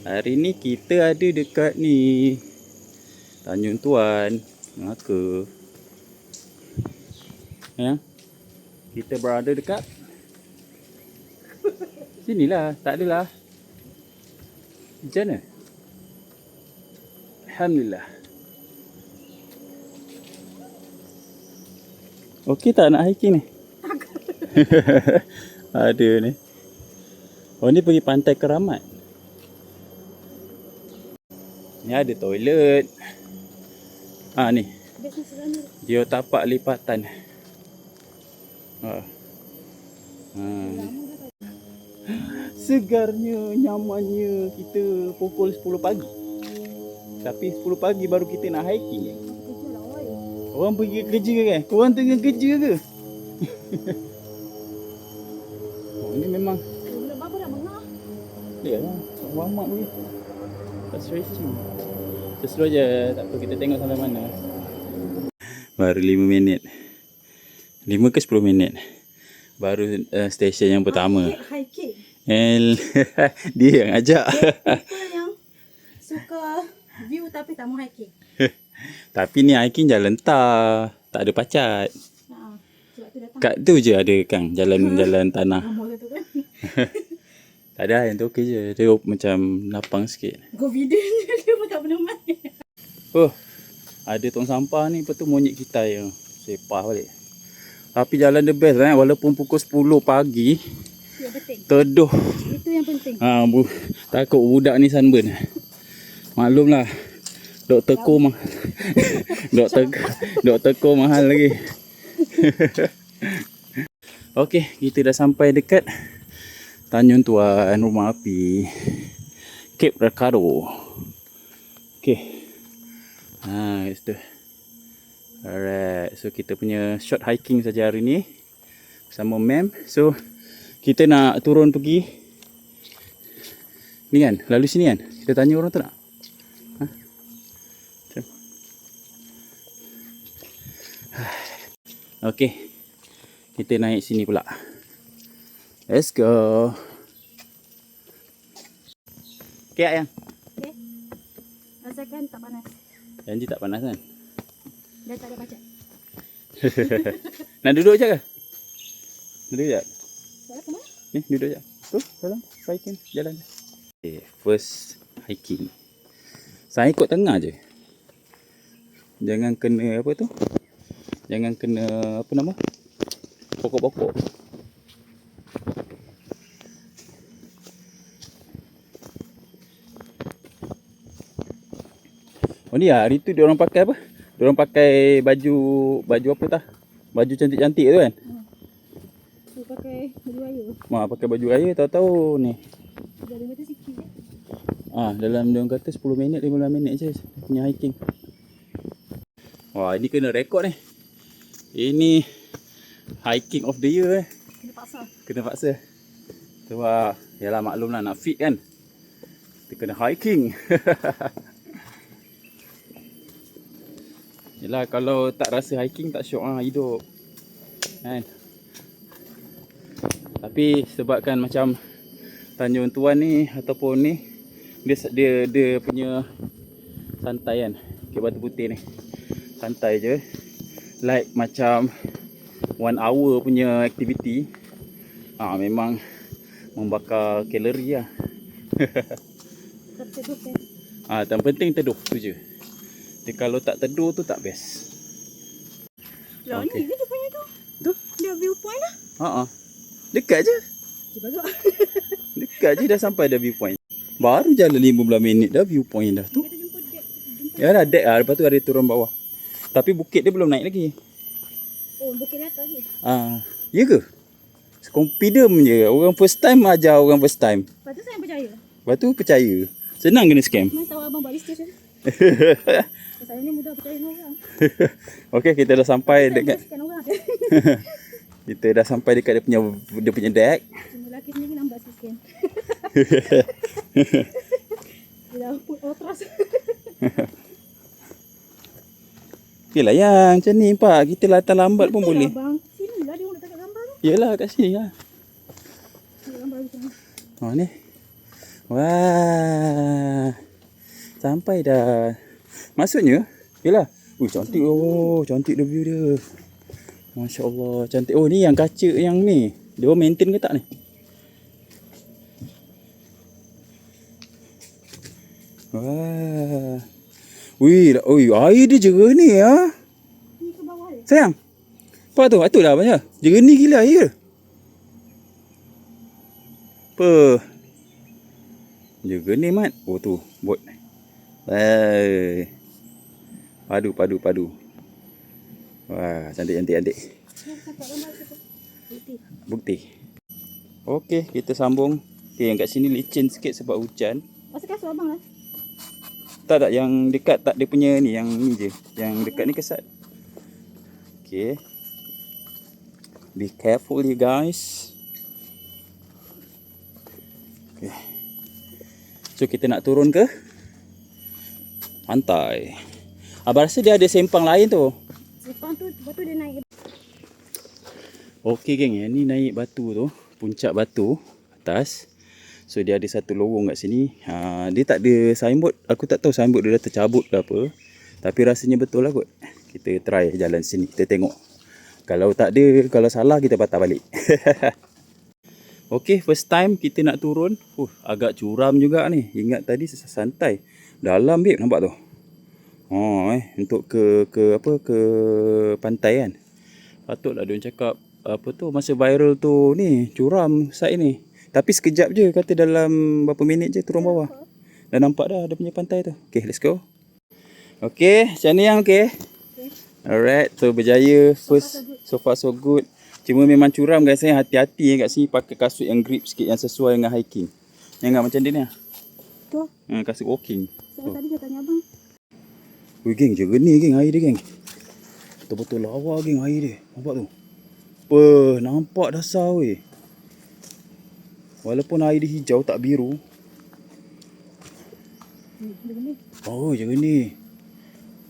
Hari ni kita ada dekat ni. Tanjung Tuan. Melaka Ya. Kita berada dekat Sinilah, tak adalah. Macam mana? Alhamdulillah. Okey tak nak hiking ni? Ada ni. Oh ni pergi pantai keramat Ni ada toilet Ah ni Geotapak lipatan ha. Ha. Segarnya, nyamannya kita pukul 10 pagi Tapi 10 pagi baru kita nak hiking? Orang pergi kerja kan? Orang tengah kerja ke? oh, ni memang Ya lah, warm up ni. Tak stretching. So slow je, tak apa kita tengok sampai mana. Baru 5 minit. 5 ke 10 minit. Baru uh, stesen yang pertama. Hiking. El dia yang ajak. People yang suka view tapi tak mau hiking. Tapi ni hiking jalan tar. Tak ada pacat. Ha. Sebab tu datang Kat tu je ada kang jalan-jalan tanah. nombor satu kan. Tak ada yang tu okey je. Dia macam lapang sikit. Ni dia pun tak pernah main. Oh, ada tong sampah ni, lepas tu monyet kita yang sepah balik. Tapi jalan the best eh, walaupun pukul 10 pagi, penting. teduh. Itu yang penting. Ha, bu, takut budak ni sunburn. Maklumlah, Doktor Ko mah. Doktor Doktor Ko mahal lagi. Okey, kita dah sampai dekat Tanjung Tuan Rumah Api. Cape Recaro. Okey. Ha, kat situ. Alright, so kita punya short hiking saja hari ni bersama Mem. So kita nak turun pergi Ni kan, lalu sini kan. Kita tanya orang tu nak. Ha? Jom. Okey. Kita naik sini pula. Let's go. Okey ayang. Okay. Rasakan tak panas. Janji tak panas kan? Dah tak ada pacat. Nak duduk je ke? Duduk je. Ni duduk je. Tu, jalan. Hiking, jalan je. Okay, first hiking. Saya ikut tengah je. Jangan kena apa tu? Jangan kena apa nama? Pokok-pokok. Oh ni lah, hari tu dia orang pakai apa? Dia orang pakai baju baju apa tah? Baju cantik-cantik tu kan? Dia pakai baju raya. Mak pakai baju raya tahu-tahu ni. Jadi mata sikit je. Ah, dalam dia orang kata 10 minit 15 minit je punya hiking. Wah, ini kena rekod ni. Ini hiking of the year eh. Kena paksa. Kena paksa. Sebab yalah maklum lah nak fit kan. Kita kena hiking. Yalah kalau tak rasa hiking tak syok ah hidup. Kan? Tapi sebabkan macam Tanjung Tuan ni ataupun ni dia dia dia punya santai kan. Bukit Batu Putih ni. Santai je. Like macam one hour punya aktiviti. Ah memang membakar kalori lah. Teduh kan. Ah, yang penting teduh tu je. Dia kalau tak teduh tu tak best. Lah Okey. ni, dia punya tu. Tu? Dia viewpoint lah. Ha ah. Dekat je. Dekat je dah sampai dah viewpoint. Baru jalan 15 minit dah viewpoint dah tu. Kita jumpa dia. Jumpa. Ya dah deck ah lepas tu ada turun bawah. Tapi bukit dia belum naik lagi. Oh, bukit atas ni. Ah, ya ke? Confident je. Orang first time ajar orang first time. Lepas tu saya percaya. Lepas tu percaya. Senang kena scam. Mana tahu abang balik station. Saya ni mudah percaya orang. Okey, kita dah sampai Saya dekat kita dah sampai dekat dia punya dia punya deck. Cuma lelaki sendiri lambat sikit. Dia dah put all trust. Okey lah yang macam ni pak. Kita latah lambat pun boleh. Abang, sini lah dia orang letak kat gambar tu. Yalah kat sini lah. Ni. Ha ni. Wah. Sampai dah. Maksudnya, yalah. Ui, cantik oh, cantik the view dia. Masya Allah, cantik. Oh, ni yang kaca yang ni. Dia maintain ke tak ni? Wah. Wih, oi, air dia jernih. Ni dia. Sayang. Apa tu? Itu dah banyak. Jernih gila air. Apa? Jernih mat. Oh tu, bot. Eh. Padu, padu, padu. Wah, cantik, cantik, cantik. Bukti. Okey, kita sambung. Okay, yang kat sini licin sikit sebab hujan. Masuk kasut abang lah. Tak tak yang dekat tak dia punya ni yang ni je. Yang dekat ni kesat. Okay. Be careful you guys. Okay. So kita nak turun ke pantai. Abang rasa dia ada sempang lain tu. Sepang tu, lepas tu dia naik. Okey geng, yang ni naik batu tu, puncak batu atas. So dia ada satu lorong kat sini. Ha, dia tak ada signboard. Aku tak tahu signboard dia dah tercabut ke apa. Tapi rasanya betul lah kot. Kita try jalan sini. Kita tengok. Kalau tak ada, kalau salah kita patah balik. Okey, first time kita nak turun. Uh, agak curam juga ni. Ingat tadi santai. Dalam babe nampak tu. Oh eh untuk ke ke apa ke pantai kan. Patutlah dia orang cakap apa tu masa viral tu ni curam side ni. Tapi sekejap je kata dalam berapa minit je turun bawah. Dah nampak dah ada punya pantai tu. Okay let's go. Okay macam ni yang okay. Alright so berjaya first so far so good. Cuma memang curam guys saya hati-hati kat sini pakai kasut yang grip sikit yang sesuai dengan hiking. Jangan macam dia ni lah. Tu. Hmm, kasut walking. Saya tadi dia tanya abang. Wih geng, jernih geng air dia geng. Betul-betul lawa geng air dia. Nampak tu? Apa, nampak dasar weh. Walaupun air dia hijau tak biru. Oh, jernih.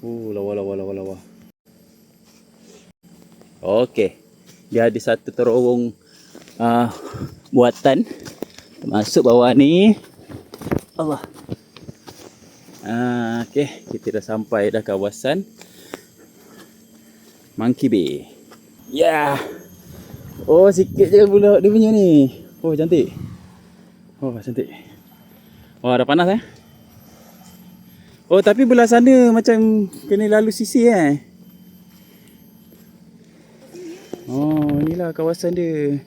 Oh, lawa lawa lawa lawa. Okey. Dia ada satu terowong uh, buatan masuk bawah ni. Allah. Ah, okey, kita dah sampai dah kawasan Monkey Bay. Yeah. Oh, sikit je pula dia punya ni. Oh, cantik. Oh, cantik. Wah, dah panas eh. Oh, tapi belah sana macam kena lalu sisi eh. Oh, inilah kawasan dia.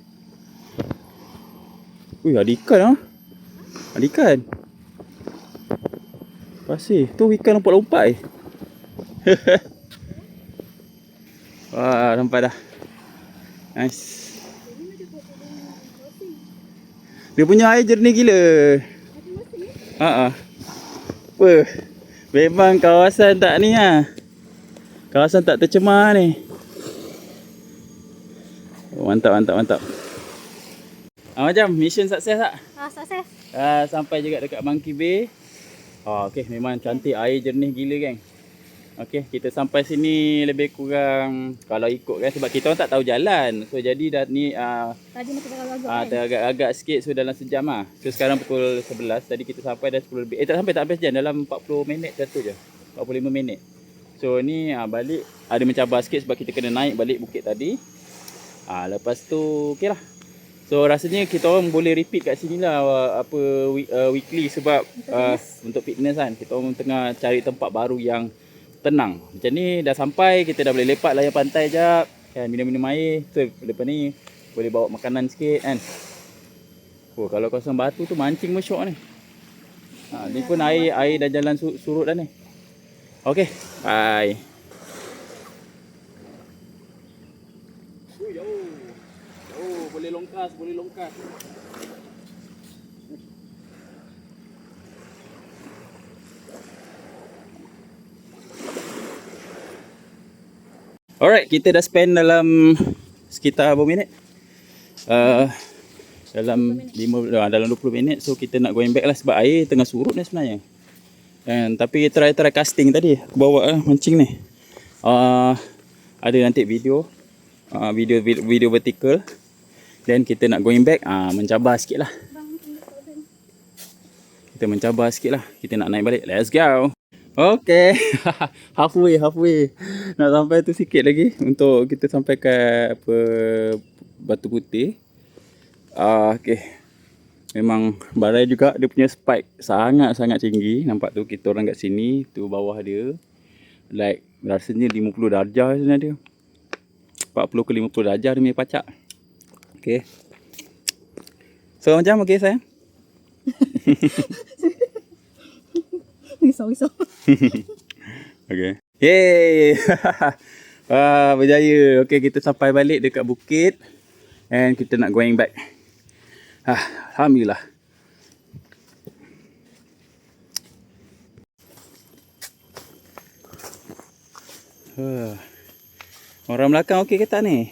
Ui, ada ikan ah. Ada ikan. Pasir. Tu ikan lompat-lompat eh. Wah, nampak dah. Nice. Dia punya air jernih gila. Ha ah. Apa? Memang kawasan tak ni ah. Kawasan tak tercemar ni. Oh, mantap mantap mantap. Ah, macam mission sukses tak? Ah, sukses. Ah, sampai juga dekat Monkey Bay. Oh, okey memang cantik air jernih gila geng. Okey, kita sampai sini lebih kurang kalau ikut kan sebab kita orang tak tahu jalan. So jadi dah ni ah Tadi macam agak-agak ah kan. teragak-agak sikit so dalam sejam ah. So sekarang pukul 11 tadi kita sampai dah 10 lebih. Eh tak sampai tak habis jam dalam 40 minit satu je. 45 minit. So ni ah balik ada mencabar sikit sebab kita kena naik balik bukit tadi. Ah lepas tu okey lah. So rasanya kita orang boleh repeat kat sini lah uh, apa uh, weekly sebab uh, untuk fitness kan kita orang tengah cari tempat baru yang tenang. Macam ni dah sampai kita dah boleh lepak layan pantai jap kan minum-minum air. So lepas ni boleh bawa makanan sikit kan. Oh kalau kawasan batu tu mancing pun syok ni. Ha, ni pun air air dah jalan su- surut dah ni. Okay, bye. Oh, jauh. Jauh, boleh longkas, boleh longkas. Alright, kita dah spend dalam sekitar berapa minit? Uh, dalam 5 uh, dalam 20 minit so kita nak going back lah sebab air tengah surut ni sebenarnya. And, tapi kita try try casting tadi aku bawa lah mancing ni. Uh, ada nanti video uh, video video vertical then kita nak going back ah uh, mencabar sikit lah. Bang, ni tak ada. Kita mencabar sikit lah. Kita nak naik balik. Let's go. Okay. halfway, halfway. Nak sampai tu sikit lagi. Untuk kita sampai ke apa, Batu Putih. Ah, okay. Memang barai juga dia punya spike sangat-sangat tinggi. Nampak tu kita orang kat sini. Tu bawah dia. Like rasanya 50 darjah sebenarnya dia. 40 ke 50 darjah dia punya pacak. Okay. So macam okay sayang? Risau, risau. Okay. Yeay! Wah, berjaya. Okay, kita sampai balik dekat bukit. And kita nak going back. Ah, Alhamdulillah. Huh. Orang belakang okey ke tak ni?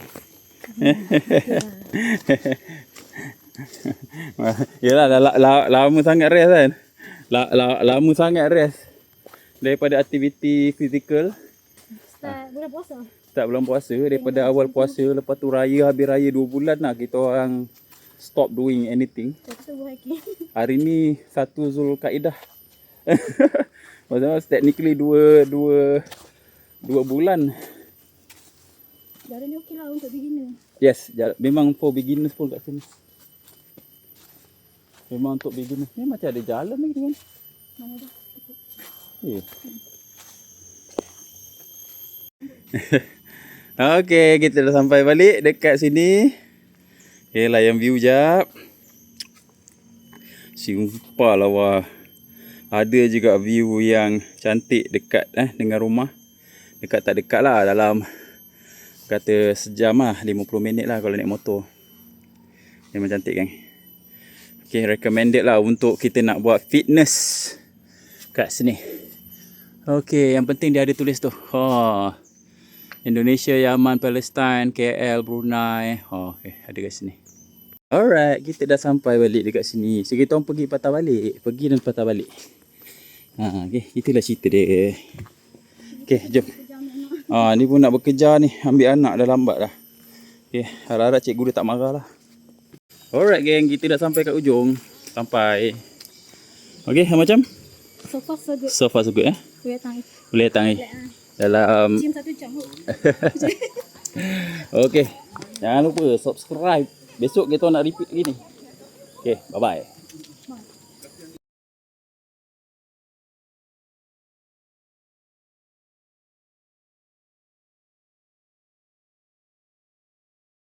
Yelah, la, la, lama sangat rest kan? La, la, lama sangat rest daripada aktiviti fizikal. Start bulan puasa. start bulan puasa daripada awal puasa lepas tu raya habis raya 2 bulan lah kita orang stop doing anything. Hari ni satu Zulkaidah. Maksudnya technically dua dua dua bulan Jalan ni okey lah untuk beginner. yes ja- memang for beginners pun kat sini memang untuk beginners ni macam ada jalan lagi kan Mana dah? Ya. Okey, kita dah sampai balik dekat sini. Okay, layan view jap. Sumpah lah wah. Ada juga view yang cantik dekat eh dengan rumah. Dekat tak dekat lah dalam kata sejam lah 50 minit lah kalau naik motor. Memang cantik kan. Okay, recommended lah untuk kita nak buat fitness kat sini. Okey, yang penting dia ada tulis tu. Ha. Indonesia, Yaman, Palestine, KL, Brunei. Ha, okey, ada kat sini. Alright, kita dah sampai balik dekat sini. So kita orang pergi patah balik, pergi dan patah balik. Ha, okey, itulah cerita dia. Okey, jom. Ah, ni pun nak bekerja ni, ambil anak dah lambat dah. Okey, harap-harap cikgu dia tak marah lah. Alright geng, kita dah sampai kat ujung. Sampai. Okey, macam? So far so good. So far so good eh. Boleh datang. Boleh datang ni. Like, ah, Dalam Gym satu jam. kot. Okey. Jangan lupa subscribe. Besok kita nak repeat lagi ni. Okey, bye bye.